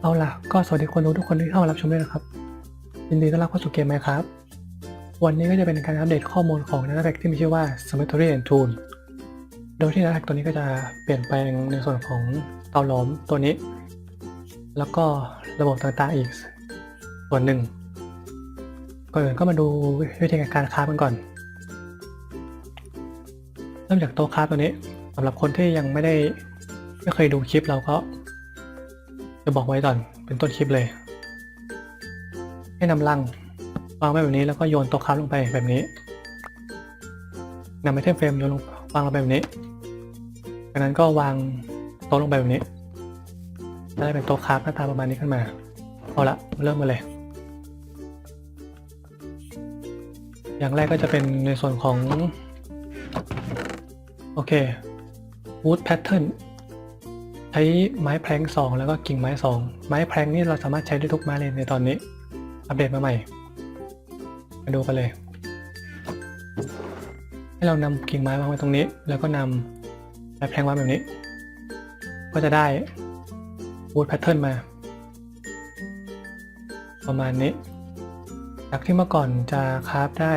เอาล่ะ ก็สวัสดีคนดูทุกคนที่เข้ามารับชมด้วยนะครับ ยินดีต้อนรับเข้าสู่เกมไหมครับ วันนี้ก็จะเป็นการอัปเดตข้อมูลของ Data p a c ที่มีชื่อว่า Cemetery and Tool โดยที่ Data p a c ตัวนี้ก็จะเปลี่ยนแปลงในส่วนของเตาหลอมตัวนี้ แล้วก็ระบบต่างๆอีก ส่วนหนึ่งก่อนอื่นก็มาดูวิธีการคราฟกันก่อน เริ่มจากโต๊ะคราฟตัวนี้สำหรับคนที่ยังไม่ได้ไม่เคยดูคลิปเราก็ จะบอกไว้ก่อนเป็นต้นคลิปเลย ให้นำลังวางไว้แบบนี้แล้วก็โยนต๊ะคราฟลงไปแบบนี้นำไอเทมเฟรมโยนลงวางลงไปแบบนี้จากนั้นก็วางโต๊ะลงไปแบบนี้จะได้เป็นโต๊ะคราฟหน้าตาประมาณนี้ขึ้นมาเอาละเริ่มมาเลย อย่างแรกก็จะเป็นในส่วนของ โอเค wood pattern ใช้ไม้แพลงสองแล้วก็กิ่งไม้สองไม้แพลงนี่เราสามารถใช้ได้ทุกไม้เลยในตอนนี้ อัปเดตมาใหม่ มาดูกันเลย ให้เรานำกิ่งไม้วางไว้ตรงนี้ แล้วก็นำไม้แพลงวางแบบนี้ ก็จะได้ wood pattern มา ประมาณนี้ จากที่เมื่อก่อนจะคราฟได้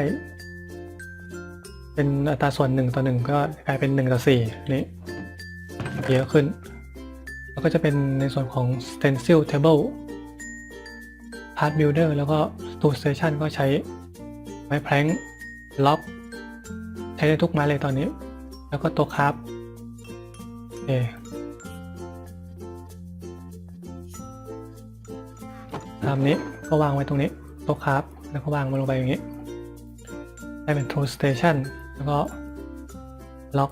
เป็นอัตราส่วน1ต่อ1ก็กลายเป็น1ต่อ4นี่เยอะขึ้น แล้วก็จะเป็นในส่วนของ stencil table part builder แล้วก็ tool station ก็ใช้ไม้แพลงล็อกใช้ได้ทุกไม้เลยตอนนี้ แล้วก็ตัวคราฟเอตามนี้ก็วางไว้ตรงนี้ต๊ะคราฟแล้วก็วางมันลงไปอย่างนี้ ได้เป็น tool station แล้วก็ล็อก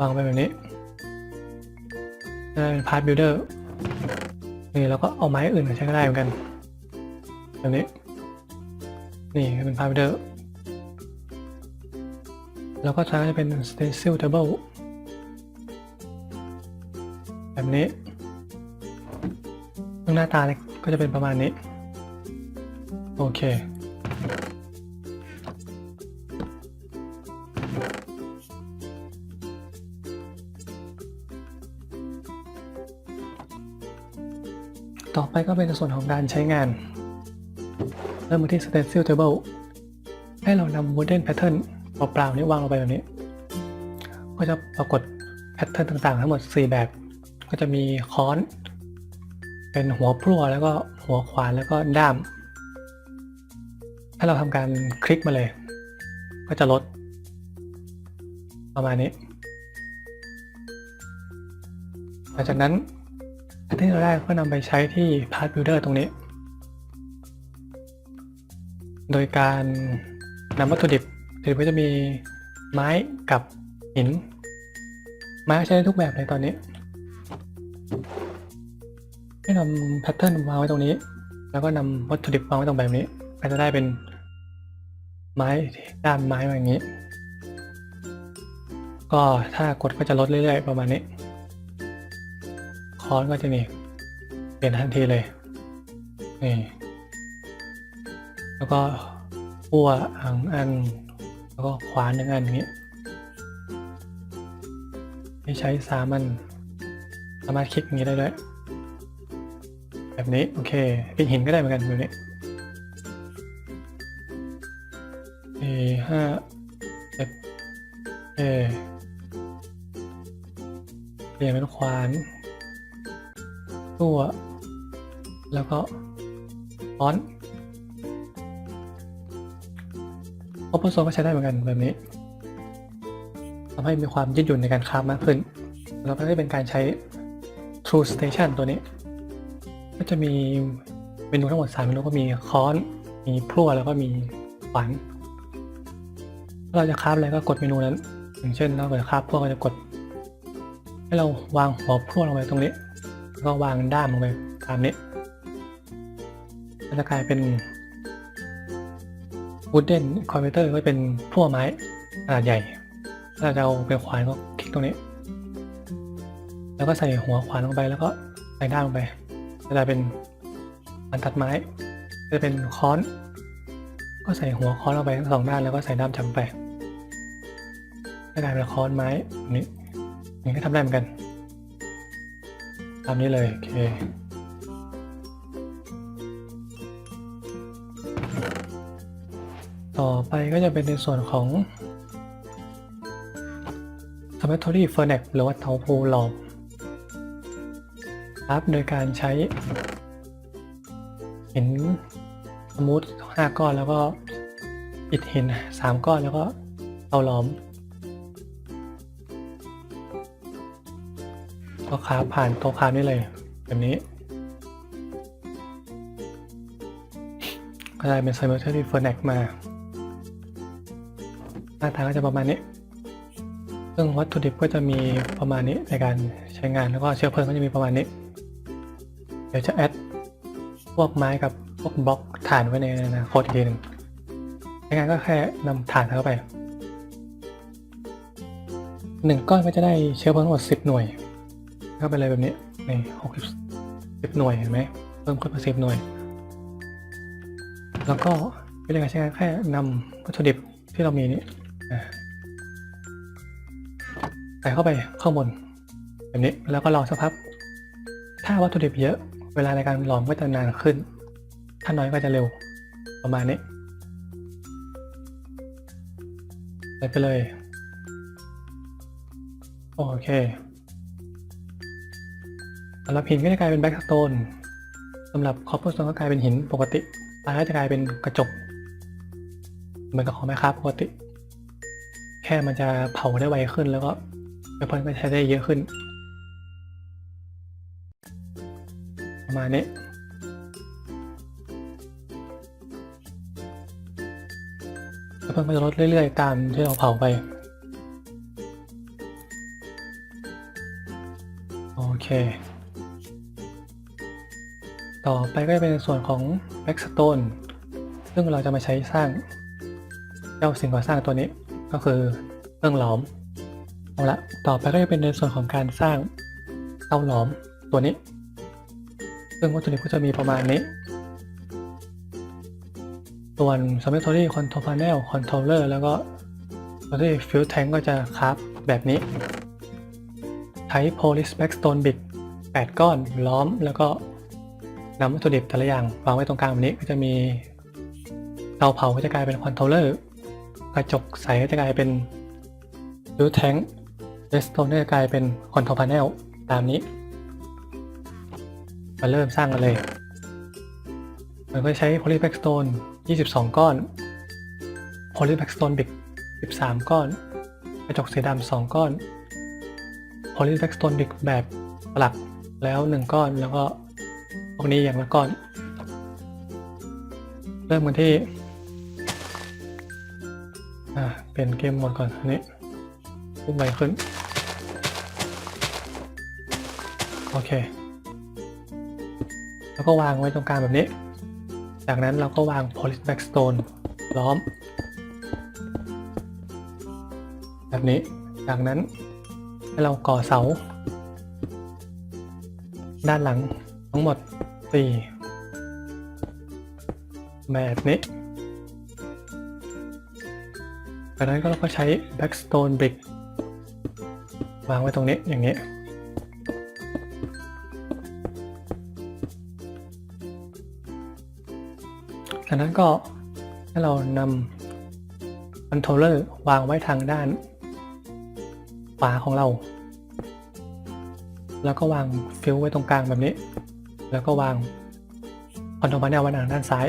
วางไปแบบนี้ ได้เป็น part builder นี่แล้วก็เอาไม้อื่นมาใช้ก็ได้เหมือนกันแบบนี้ นี่เป็น part builder แล้วก็ท้จะเป็น stencil table แบบนี้หน้าตาเนี่ยก็จะเป็นประมาณนี้ โอเค ต่อไปก็เป็นส่วนของการใช้งาน เริ่มมาที่ stencil table ให้เรานำ wooden pattern เปล่าๆนี้วางลงไปแบบนี้ ก็จะปรากฏแพทเทิร์นต่างๆ ทั้งหมด 4 แบบ ก็จะมีค้อน เป็นหัวพลั่วแล้วก็หัวขวานแล้วก็ด้าม ถ้าเราทำการคลิกมาเลย ก็จะลด ประมาณนี้ หลังจากนั้น อันที่เราได้ก็นำไปใช้ที่ Part Builder ตรงนี้ โดยการนำวัตถุดิบถือว่าจะมีไม้กับหิน ไม้ใช้ได้ทุกแบบเลยตอนนี้ให้นำแพทเทิร์นวางไว้ตรงนี้ แล้วก็นำวัตถุดิบวางไว้ตรงแบบนี้ ก็จะได้เป็นไม้ด้ามไม้มาอย่างนี้ ก็ถ้ากดก็จะลดเรื่อยๆ ประมาณนี้ คอนก็จะนี่เปลี่ยนทันทีเลยนี่แล้วก็พั่วอังอัน แล้วก็ขวานหนึ่งอันนี้ให้ใช้สามันสามารถคลิกอย่างนี้ได้ด้วยแบบนี้ โอเคเปิดหินก็ได้เหมือนกันแบบนี้สี่ห้าเจ็ดเอเปลี่ยนเป็นขวาน ตัว แล้วก็ฟอนต์โอเพนโซก็ใช้ได้เหมือนกันแบบนี้ทำให้มีความยืดหยุ่นในการคราฟมากขึ้น แล้วก็ได้เป็นการใช้ True Station ตัวนี้ ก็จะมีเมนูทั้งหมด 3 เมนูก็มีค้อน มีพลั่วแล้วก็มีขวานถ้าเราจะคราฟอะไรก็กดเมนูนั้น อย่างเช่นเราเกิดคราฟพวกก็จะกด ให้เราวางหัวพลั่วลงไปตรงนี้ แล้วก็วางด้ามลงไปตามนี้ก็จะกลายเป็น wooden converter ก็เป็นพลั่วไม้ขนาดใหญ่ถ้าเราจะเอาเป็นขวานก็คลิกตรงนี้ แล้วก็ใส่หัวขวานลงไปแล้วก็ใส่ด้ามลงไปจะได้เป็นอันตัดไม้ จะเป็นค้อน ก็ใส่หัวค้อนลงไปทั้งสองด้านแล้วก็ใส่ด้ามจำไปจะกลายเป็นค้อนไม้แบบนี้นี่ก็ทำได้เหมือนกัน ตามนี้เลย โอเคต่อไปก็จะเป็นในส่วนของ s m e t o r y f e r n a c หรือว่าเตาภูหลอมครับโดยการใช้หินสมูทห้าก้อนแล้วก็อิฐหินสามก้อนแล้วก็เตาหลอม ก็คาผ่านโต๊ะคานี่เลย แบบนี้ก็ได้เป็น c y b e r t e r y f e r n a c มา หน้าตาก็จะประมาณนี้ ซึ่งวัตถุดิบก็จะมีประมาณนี้ในการใช้งานแล้วก็เชื้อเพลิงก็จะมีประมาณนี้ เดี๋ยวจะแอดพวกไม้กับพวกบล็อกถ่านไว้ในอนาคตอีกทีหนึ่งใช้งานก็แค่นำถ่านเข้าไปหนึ่งก้อนก็จะได้เชื้อเพลิงทั้งหมดสิบหน่วย เข้าไปเลยแบบนี้ในหกสิบหน่วยเห็นไหมเพิ่มขึ้นมาสิบหน่วย แล้วก็วิธีการใช้งานแค่นำวัตถุดิบที่เรามีนี้ใส่เข้าไปข้างบนแบบนี้แล้วก็รอสักพักถ้าวัตถุดิบเยอะ เวลาในการหลอมก็จะนานขึ้น ถ้าน้อยก็จะเร็วประมาณนี้ใส่ไปเลย โอเคำหรับหินก็จะกลายเป็นแบ็กสโตนสำหรับคอปเปอร์สโตนก็กลายเป็นหินปกติตายก็จะกลายเป็นกระจก เหมือนกับของแม่ค้าปกติ แค่มันจะเผาได้ไวขึ้นแล้วก็เพื่อนก็ใช้ได้เยอะขึ้น ประมาณนี้แล้วเพื่อนก็จะลดเรื่อยๆ ตามที่เราเผาไปโอเค ต่อไปก็จะเป็นส่วนของ Backstone ซึ่งเราจะมาใช้สร้างเจ้าสิ่งก่อสร้างตัวนี้ก็คือเครื่องหลอมเอาละต่อไปก็จะเป็นในส่วนของการสร้างเตาหลอมตัวนี้ ซึ่งวัตถุดิบก็จะมีประมาณนี้ ส่วน s m e t o r y Control Panel Controller แล้วก็ s m e t o r y Fuel Tank ก็จะคราฟแบบนี้ ใช้ Polis Backstone Brick 8ก้อนล้อมแล้วก็ นำวัตถุดิบแต่ละอย่างวางไว้ตรงกลางแบบนี้ก็จะมีเตาเผาก็จะกลายเป็นคอนโทรเลอร์กระจกใสก็จะกลายเป็นฟิวแทงเรสโตนก็จะกลายเป็นคอนโทรพาเนลตามนี้มาเริ่มสร้างกันเลยมันก็ใช้ Poly Backstone 22 ก้อน Poly Backstone Brick 13 ก้อน กระจกสีดำ2ก้อน Poly Backstone Brick แบบสลักแล้ว 1 ก้อนแล้วก็ พวกนี้อย่างละก้อน เริ่มกันที่อ่าเป็นเกมหมดก่อนอันนี้พุ่งไวขึ้น โอเค แล้วก็วางไว้ตรงกลางแบบนี้ จากนั้นเราก็วาง polish backstone ล้อม แบบนี้ จากนั้นให้เราก่อเสา ด้านหลังทั้งหมด 4แบบนี้จากนั้นก็เราก็ใช้ backstone brick วางไว้ตรงนี้อย่างนี้ จากนั้นก็ให้เรานำคอนโทรลเลอร์วางไว้ทางด้านขวาของเรา แล้วก็วางฟิลไว้ตรงกลางแบบนี้ แล้วก็วางคอนโทรลพาเนลไว้ทางด้านซ้าย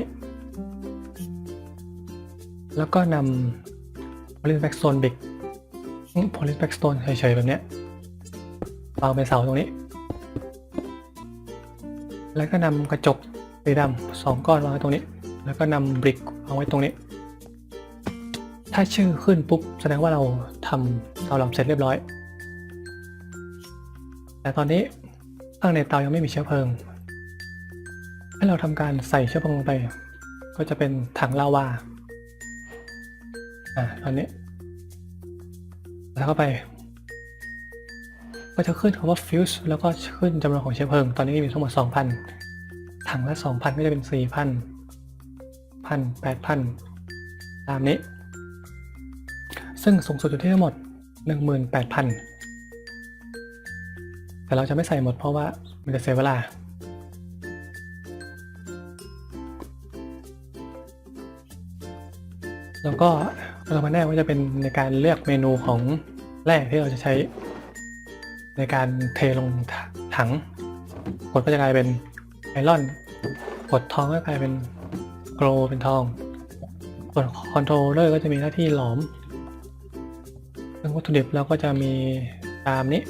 แล้วก็นำ Police Backstone Brick Police Backstone เฉยๆ แบบเนี้ยวางเป็นเสาตรงนี้ แล้วก็นำกระจกสีดำสองก้อนวางไว้ตรงนี้ แล้วก็นำบริกวางไว้ตรงนี้ ถ้าชื่อขึ้นปุ๊บ แสดงว่าเราทำเตาหลอมเสร็จเรียบร้อย แต่ตอนนี้ข้างในเตายังไม่มีเชื้อเพลิง ให้เราทำการใส่เชื้อเพลิงลงไป ก็จะเป็นถังลาวาอ่าตอนนี้แล้วเข้าไป ก็จะขึ้นคำว่า fuse แล้วก็ขึ้นจำนวนของเชื้อเพลิง ตอนนี้มีทั้งหมด 2,000 ถังละ 2,000 ก็จะเป็น 4,000 พันแปดพันตามนี้ ซึ่งสูงสุดอยู่ที่ทั้งหมด 18,000 แต่เราจะไม่ใส่หมดเพราะว่ามันจะเสียเวลา แล้วก็เรามาแน่ว่าจะเป็นในการเลือกเมนูของแร่ที่เราจะใช้ ในการเทลงถังกดก็จะกลายเป็นไอรอนกดทองก็กลายเป็นโกลเป็นทองส่วนคอนโทรลเลอร์ก็จะมีหน้าที่หลอมซึ่องวัตถุดิบเราก็จะมีตามนี้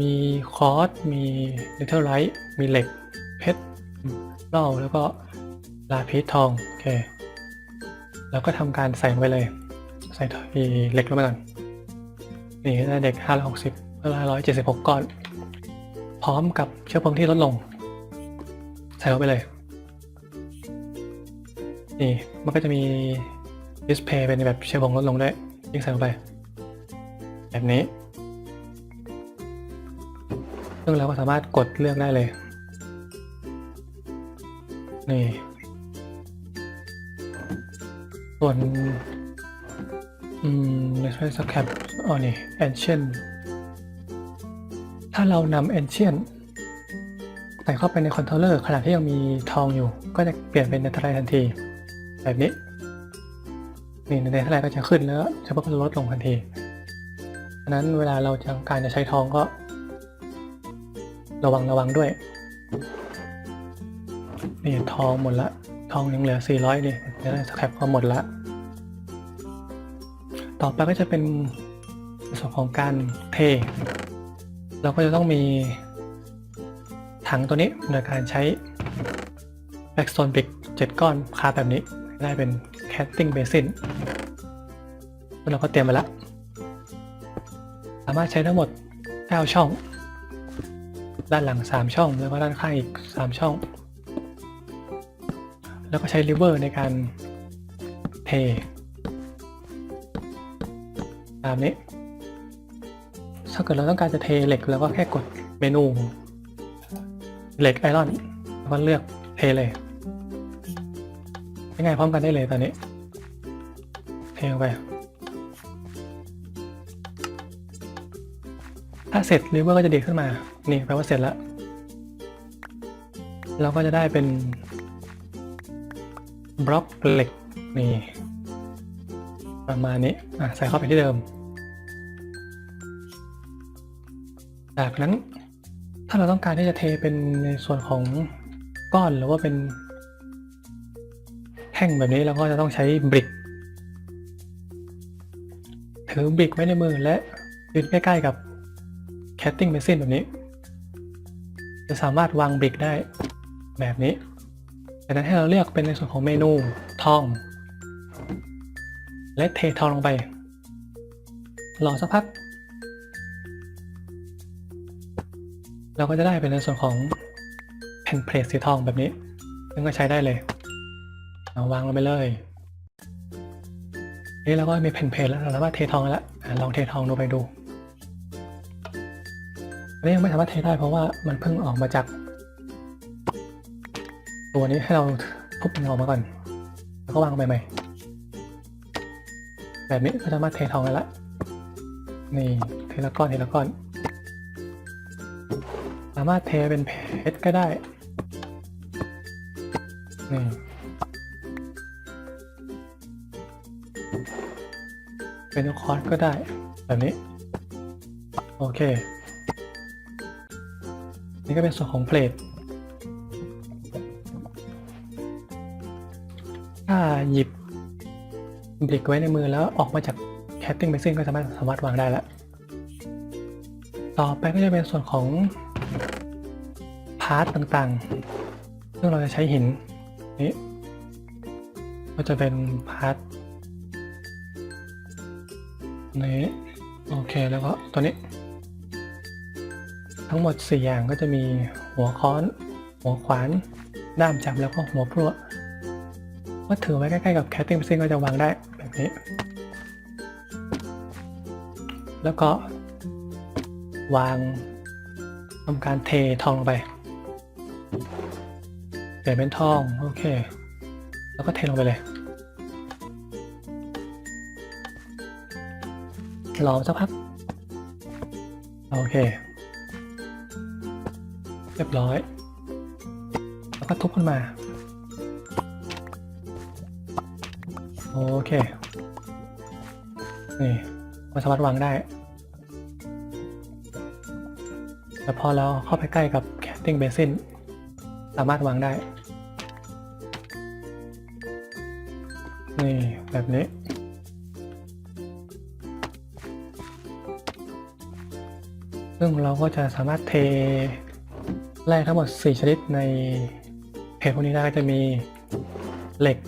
มีคอร์สมีเนเธอร์ไลท์มีเหล็กเพชรเหล้าแล้วก็ ลาพิษทอง โอเค แล้วก็ทำการใส่ลงไปเลย ใส่ทีเหล็กลงไปก่อน นี่ได้เด็ก560 576ก้อน พร้อมกับเชื้อเพลิงที่ลดลง ใส่ลงไปเลย นี่ มันก็จะมีดิสเพย์เป็นแบบเชื้อเพลิงลดลงด้วยยิ่งใส่ลงไป แบบนี้ ซึ่งเราก็สามารถกดเลือกได้เลยนี่ ส่วนอืมไม่ใช่สแคปอ๋อนี่ ancient ถ้าเรานำ ancient ใส่เข้าไปในคอนโทรลเลอร์ขณะที่ยังมีทองอยู่ ก็จะเปลี่ยนเป็นเนเธอร์ไลท์ทันที แบบนี้ นี่ในเนเธอร์ไลท์ก็จะขึ้นแล้วเฉพาะก็จะลดลงทันทีฉะนั้นเวลาเราจะการจะใช้ทองก็ ระวังระวังด้วยนี่ทองหมดละ ทองยังเหลือ 400ดิเดี๋ย แคปก็หมดละ ต่อไปก็จะเป็นส่วนของการเท เราก็จะต้องมีถังตัวนี้โดยการใช้ Blackstone Brick 7 ก้อนคาแบบนี้ได้เป็น Casting Basin แล้เราก็เตรียมไปแล้วสามารถใช้ทั้งหมด 9 ช่อง ด้านหลัง 3 ช่อง แล้วก็ด้านข้างอีก 3 ช่อง แล้วก็ใช้ลิเวอร์ในการเท ตามนี้ ถ้าเกิดเราต้องการจะเทเหล็กเราก็แค่กดเมนู เหล็กไอรอนแล้วก็เลือกเทเลยง่ายๆพร้อมกันได้เลยตอนนี้ เทลงไปถ้าเสร็จลิเวอร์ก็จะดีขึ้นมา นี่แปลว่าเสร็จแล้ว เราก็จะได้เป็น บล็อกเหล็กนี่ประมาณนี้อะใส่เข้าไปที่เดิม จากนั้นถ้าเราต้องการที่จะเทเป็นในส่วนของก้อนหรือว่าเป็นแท่งแบบนี้เราก็จะต้องใช้บริกถือบริกไว้ในมือและยืนใกล้ๆกับแคตติ้งเมซินแบบนี้ จะสามารถวางบริกได้แบบนี้ จากนั้นให้เราเลือกเป็นในส่วนของเมนูทอง และเททองลงไป รอสักพัก เราก็จะได้เป็นในส่วนของแผ่นเพลทสีทองแบบนี้ ซึ่งก็ใช้ได้เลย เอาวางลงไปเลยนี่เราก็มีแผ่นเพลทแล้วเราสามารถเททองแล้วลองเททองลงไปดูอันนี้ยังไม่สามารถเทได้เพราะว่ามันเพิ่งออกมาจาก ตัวนี้ให้เราทุบมันออกมาก่อน แล้วก็วางไปใหม่แบบนี้ก็สามารถเททองได้ละนี่เทละก้อนเทละก้อน สามารถเทเป็นเพชรก็ได้นี่เป็นคอร์สก็ได้ แบบนี้ โอเค นี่ก็เป็นส่วนของเพลท หยิบบริกไว้ในมือแล้วออกมาจากแคตติ้งเบซิ่งก็สามารถสามารถวางได้แล้ว ต่อไปก็จะเป็นส่วนของ พาร์ตต่างๆ ซึ่งเราจะใช้หินนี้ก็จะเป็นพาร์ตนี้โอเคแล้วก็ตัวนี้ ทั้งหมด 4 อย่างก็จะมีหัวค้อน หัวขวานด้ามจับแล้วก็หัวพลั่ว ก็ถือไว้ใกล้ๆกับแคตติ้งซิงก็จะวางได้แบบนี้ แล้วก็วางทำการเททองลงไปเปลี่ยนเป็นทอง โอเค แล้วก็เทลงไปเลย รอสักพัก โอเค เรียบร้อย แล้วก็ทุบขึ้นมา โอเค นี่มันสามารถวางได้ แต่พอเราเข้าไปใกล้กับ casting basin สามารถวางได้ นี่ แบบนี้ ซึ่งเราก็จะสามารถเทแร่ทั้งหมด 4 ชนิดในเพจพวกนี้ได้ก็จะมีเหล็ก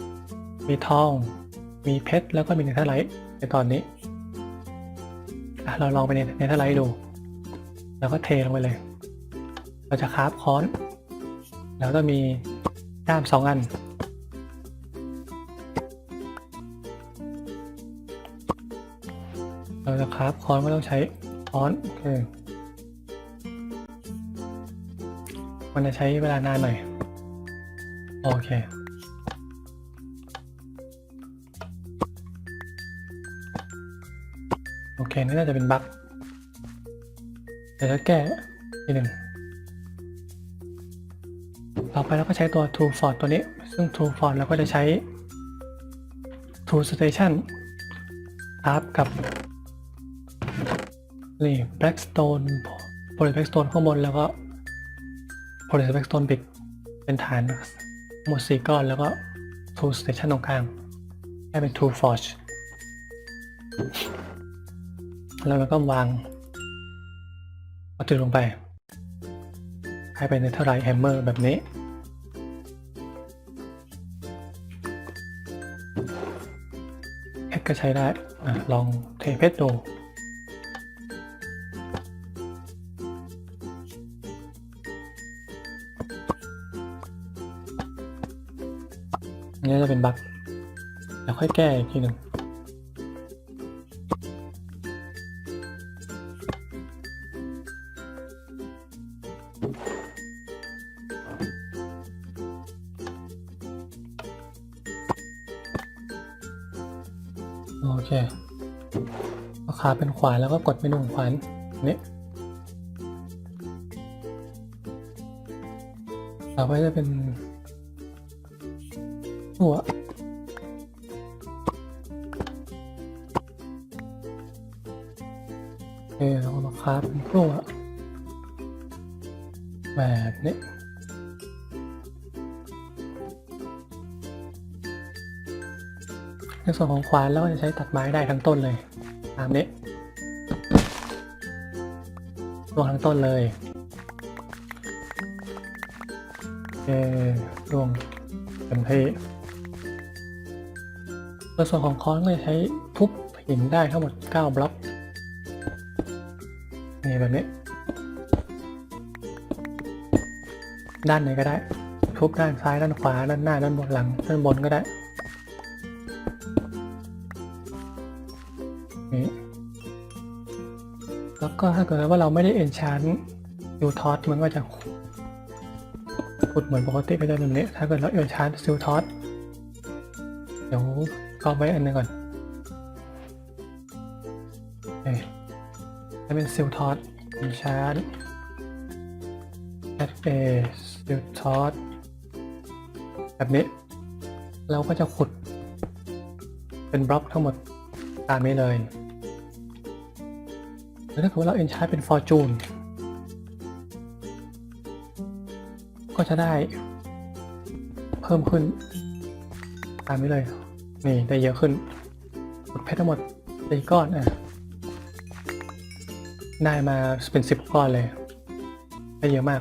มีทอง มีเพชรแล้วก็มีเนเธอร์ไลท์ในตอนนี้เราลองไปในเนเธอร์ไลท์ดู แล้วก็เทลงไปเลย เราจะคราฟค้อน แล้วก็มีด้ามสองอัน เราจะคราฟค้อนก็ต้องใช้ค้อนโอเคมันจะใช้เวลานานหน่อย โอเค นี่น่าจะเป็นบั๊กเดี๋ยวจะแก้ทีหนึ่งต่อไปเราก็ใช้ตัว True Ford ตัวนี้ ซึ่ง True Ford เราก็จะใช้ True Station อัพกับ นี่ Blackstone Poly Blackstone ข้างบนแล้วก็ Poly Blackstone ปิดเป็นฐานหมด4ก้อนแล้วก็ True Station ตรงกลางให้เป็น True Forge แล้วมันก็วางวัตถุลงไป ให้เป็นเนเธอร์ไรแฮมเมอร์แบบนี้ เพชรก็ใช้ได้อลองเทเพชรดูอันนี้จะเป็นบั๊กเดี๋ยวค่อยแก้อีกทีหนึ่งาขาเป็นขวาแล้วก็กดเมนูของขวานนี่ต่อไปจะเป็นหัวโอเคเราก็มาคาเป็นตัวแบบนี้ในส่วนของขวานเราก็จะใช้ตัดไม้ได้ทั้งต้นเลย ตามนี้รวงทั้งต้นเลยเออรวงเต็มที่ในส่วนของค้อนก็จะใช้ทุบหินได้ทั้งหมด 9 บล็อกนี่แบบนี้ ด้านไหนก็ได้ ทุบด้านซ้ายด้านขวาด้านหน้าด้านบนหลังด้านบนก็ได้ ก็ถ้าเกิดว่าเราไม่ได้เอนชานซิลทอสมันก็จะขุดเหมือนปกติก็จะแบบนี้ ถ้าเกิดเราเอนชานซิลทอสเดี๋ยวก็ไว้อันหนึงก่อนเอ้ถ้าเป็นซิลทอสเอนชานแอดเอซิลทอสแบบนี้ เราก็จะขุดเป็นบล็อกทั้งหมดตามนี้เลย ถ้าเกิดว่าเราเอนชาร์เป็น Fortune ก็จะได้เพิ่มขึ้น ตามนี้เลย นี่ได้เยอะขึ้นกดเพชรทั้งหมดสี่ก้อนอะได้มาเป็นสิบก้อนเลย ได้เยอะมาก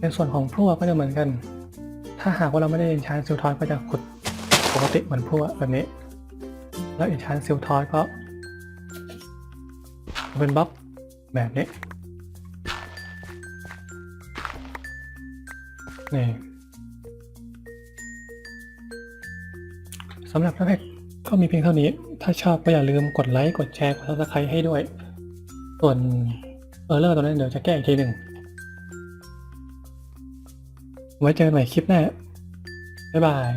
ในส่วนของพลั่วก็จะเหมือนกัน ถ้าหากว่าเราไม่ได้เอนชานซิลทอยก็จะขุดปกติเหมือนพลั่วแบบนี้ แล้วเอนชานซิลทอยก็ เป็นบล็อกแบบนี้ นี่สำหรับพระเพกก็มีเพียงเท่านี้ ถ้าชอบก็อย่าลืมกดไลค์ กดแชร์ กดซับสไครต์ให้ด้วย ส่วนเออร์เลอร์ตัวนั้นเดี๋ยวจะแก้อีกทีหนึ่ง ไว้เจอกันใหม่คลิปหน้า บ๊ายบาย